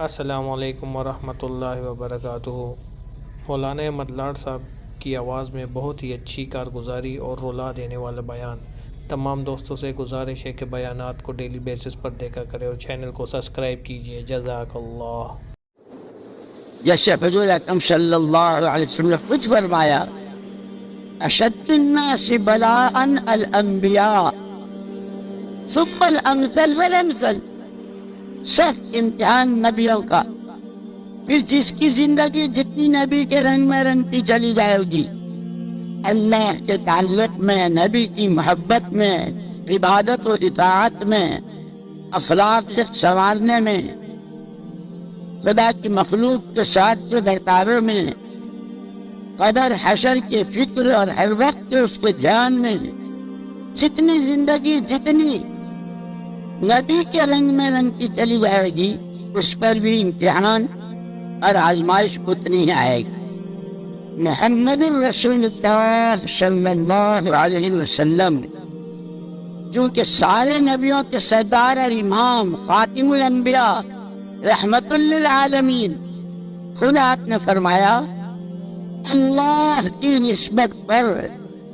السلام علیکم ورحمۃ اللہ وبرکاتہ۔ مولانا احمد لاڈ صاحب کی آواز میں بہت ہی اچھی کارگزاری اور رولا دینے والا بیان۔ تمام دوستوں سے گزارش ہے کہ بیانات کو ڈیلی بیسس پر دیکھا کرے اور چینل کو سبسکرائب کیجیے جزاک اللہ۔ جیسے حضور اکرم صلی اللہ علیہ وسلم نے خود فرمایا، اشد الناس بلاء الانبیاء ثم الامثل والامثل۔ سخت امتحان نبیوں کا۔ پھر جس کی زندگی جتنی نبی کے رنگ میں رنگتی چلی جائے گی۔ اللہ کے تعلق میں، نبی کی محبت میں، عبادت و اطاعت میں، اخلاق سے سنوارنے میں، خدا کی مخلوق کے ساتھ کے برتاوے میں، قدر، حشر کے فکر اور ہر وقت اس کے دھیان میں۔ جتنی زندگی، جتنی نبی کے رنگ میں رنگ کی چلی جائے گی، اس پر بھی امتحان اور آزمائش اتنی ہی آئے گی۔ محمد الرسول اللہ صلی اللہ علیہ وسلم، چونکہ سارے نبیوں کے سردار اور امام خاتم الانبیاء رحمت للعالمین، خود آپ نے فرمایا، اللہ کی نسبت پر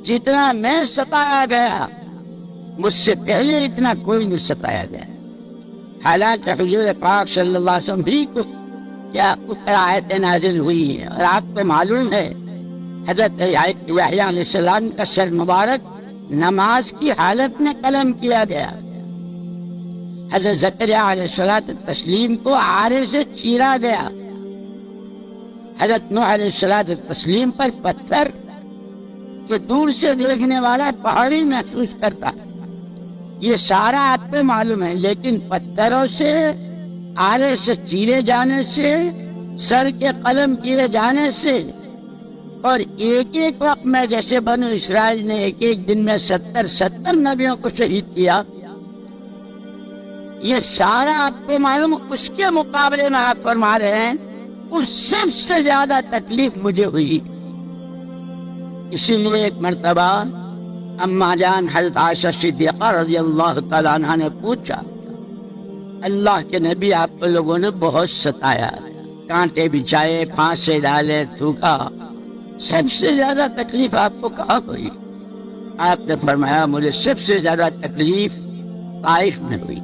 جتنا میں ستایا گیا مجھ سے پہلے اتنا کوئی نہیں ستایا گیا۔ حالانکہ حضور پاک صلی اللہ علیہ وسلم بھی کو کیا کچھ آیتیں نازل ہوئی ہیں اور آپ کو معلوم ہے، حضرت علیہ السلام کا سر مبارک نماز کی حالت میں قلم کیا گیا۔ حضرت زکریہ علیہ السلام تسلیم کو آرے سے چیرا گیا۔ حضرت نوح علیہ السلام تسلیم پر پتھر کہ دور سے دیکھنے والا پہاڑی محسوس کرتا۔ یہ سارا آپ کو معلوم ہے، لیکن پتھروں سے، آرے سے چیرے جانے سے، سر کے قلم کیے جانے سے، اور ایک ایک وقت میں جیسے بنو اسرائیل نے ایک ایک دن میں ستر ستر نبیوں کو شہید کیا، یہ سارا آپ کو معلوم، اس کے مقابلے میں آپ فرما رہے ہیں، اس سب سے زیادہ تکلیف مجھے ہوئی۔ اسی لیے ایک مرتبہ اما جان حضرت عائشہ صدیقہ رضی اللہ تعالیٰ عنہ نے پوچھا، اللہ کے نبی آپ کو لوگوں نے بہت ستایا، کانٹے بچھائے پھانسے ڈالے، تھوکا، سب سے زیادہ تکلیف آپ کو کہاں ہوئی؟ آپ نے فرمایا، مجھے سب سے زیادہ تکلیف طائف میں ہوئی۔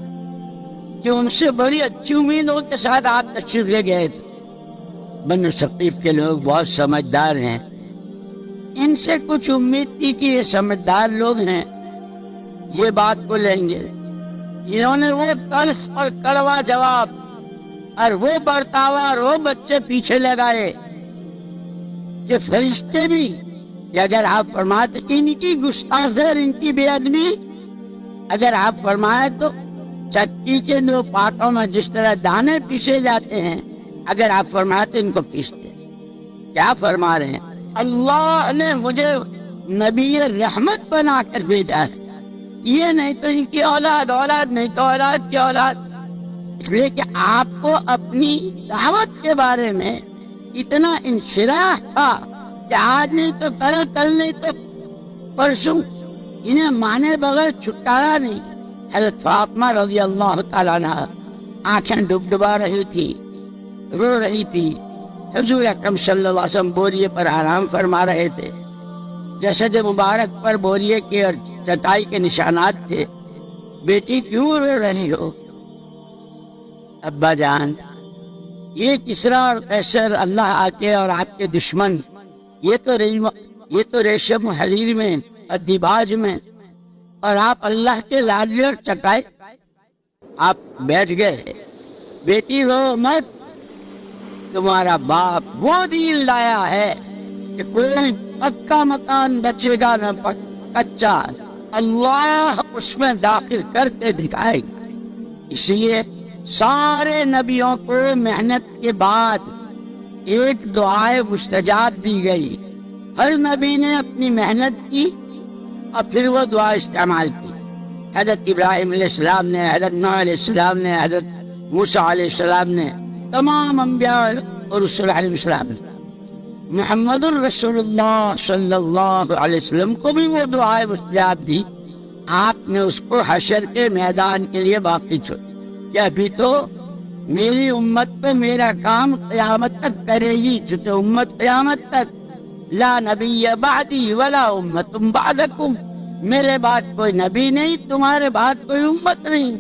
کہ ان سے بڑی اچھی امیدوں کے ساتھ آپ تشریف لے گئے تھے۔ بن ثقیف کے لوگ بہت سمجھدار ہیں۔ ان سے کچھ امید تھی کہ یہ سمجھدار لوگ ہیں۔ یہ بات کو لیں گے۔ انہوں نے وہ تلف اور کڑوا جواب اور وہ برتاوا اور وہ بچے پیچھے لگائے کہ فرشتے بھی، کہ اگر آپ فرماتے ان کی گستاخ اور ان کی بے ادبی، اگر آپ فرمائے تو چکی کے دو پاٹوں میں جس طرح دانے پیسے جاتے ہیں، اگر آپ فرماتے ان کو پیستے، کیا فرما رہے ہیں؟ اللہ نے مجھے نبی رحمت بنا کر بھیجا ہے۔ یہ نہیں تو ان کی اولاد اولاد نہیں تو اولاد کی اولاد۔ اس لیے کہ آپ کو اپنی دعوت کے بارے میں اتنا انشراح تھا کہ آج نہیں تو کل کل نہیں تو پرسوں انہیں مانے بغیر چھٹکارا نہیں۔ حضرت فاطمہ رضی اللہ تعالیٰ عنہ آنکھیں ڈب ڈبا رہی تھی رو رہی تھی حضور اکرم صلی اللہ علیہ وسلم بوریے پر آرام فرما رہے تھے۔ جسد مبارک پر بوریے کے اور چٹائی کے نشانات تھے۔ بیٹی کیوں رو رہی ہو؟ ابا جان، یہ کسرا اور قیصر اللہ آکے اور آپ کے دشمن، یہ تو یہ تو ریشم حریر میں اور میں۔ اور آپ اللہ کے لاڈلے اور چٹائے آپ بیٹھ گئے۔ بیٹی رو مت۔ تمہارا باپ وہ دین لایا ہے کہ کوئی پکا مکان بچے گا نہ کچا۔ اللہ اس میں داخل کرتے دکھائے۔ گا اس لیے سارے نبیوں کو محنت کے بعد ایک دعائے مستجاب دی گئی۔ ہر نبی نے اپنی محنت کی اور پھر وہ دعا استعمال کی۔ حضرت ابراہیم علیہ السلام نے، حضرت نو علیہ السلام نے، حضرت موسیٰ علیہ السلام نے تمام انبیاء اور رسول علیہ السلام محمد الرسول اللہ صلی اللہ علیہ وسلم کو بھی وہ دعائیں مستجاب دی. آپ نے اس کو حشر کے میدان کے لیے باقی چھوڑ کہ ابھی تو میری امت پہ میرا کام قیامت تک کرے گی، چونکہ امت قیامت تک لا نبی بعدی ولا امت بعدکم. میرے بعد کوئی نبی نہیں، تمہارے بعد کوئی امت نہیں.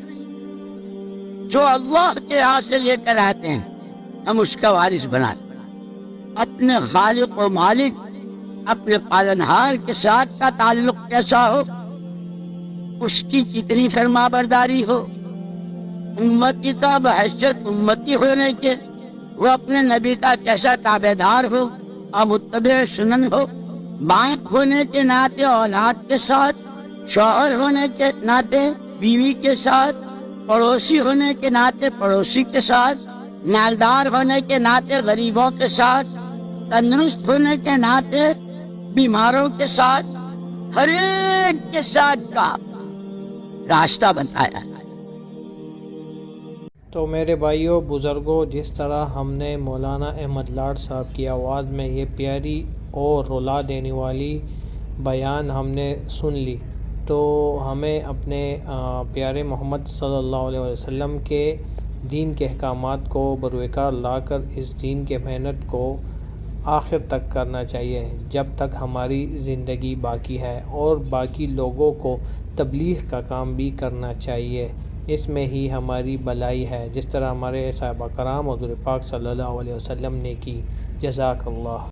جو اللہ کے یہاں سے لے کر آتے ہیں، ہم اس کا وارث بناتے ہیں اپنے خالق و مالک، اپنے پالنہار کے ساتھ کا تعلق کیسا ہو؟ اس کی کتنی فرما برداری ہو؟ امتی کا بحثیت امتی ہونے کے، وہ اپنے نبی کا کیسا تابے دار ہو؟ اور متبع سنن ہو؟ باپ ہونے کے ناطے، اولاد کے ساتھ، شوہر ہونے کے ناطے، بیوی کے ساتھ پڑوسی ہونے کے ناطے پڑوسی کے ساتھ، مالدار ہونے کے ناطے غریبوں کے ساتھ، تندرست ہونے کے ناطے بیماروں کے ساتھ، ہر ایک کے ساتھ کا راستہ بتایا ہے۔ تو میرے بھائیوں بزرگوں جس طرح ہم نے مولانا احمد لاڈ صاحب کی آواز میں یہ پیاری اور رلا دینے والی بیان ہم نے سن لی۔ تو ہمیں اپنے پیارے محمد صلی اللہ علیہ وسلم کے دین کے احکامات کو بروکار لا کر اس دین کے محنت کو آخر تک کرنا چاہیے، جب تک ہماری زندگی باقی ہے اور باقی لوگوں کو تبلیغ کا کام بھی کرنا چاہیے۔ اس میں ہی ہماری بلائی ہے، جس طرح ہمارے صحابہ کرام حضور پاک صلی اللہ علیہ وسلم نے کی۔ جزاک اللہ۔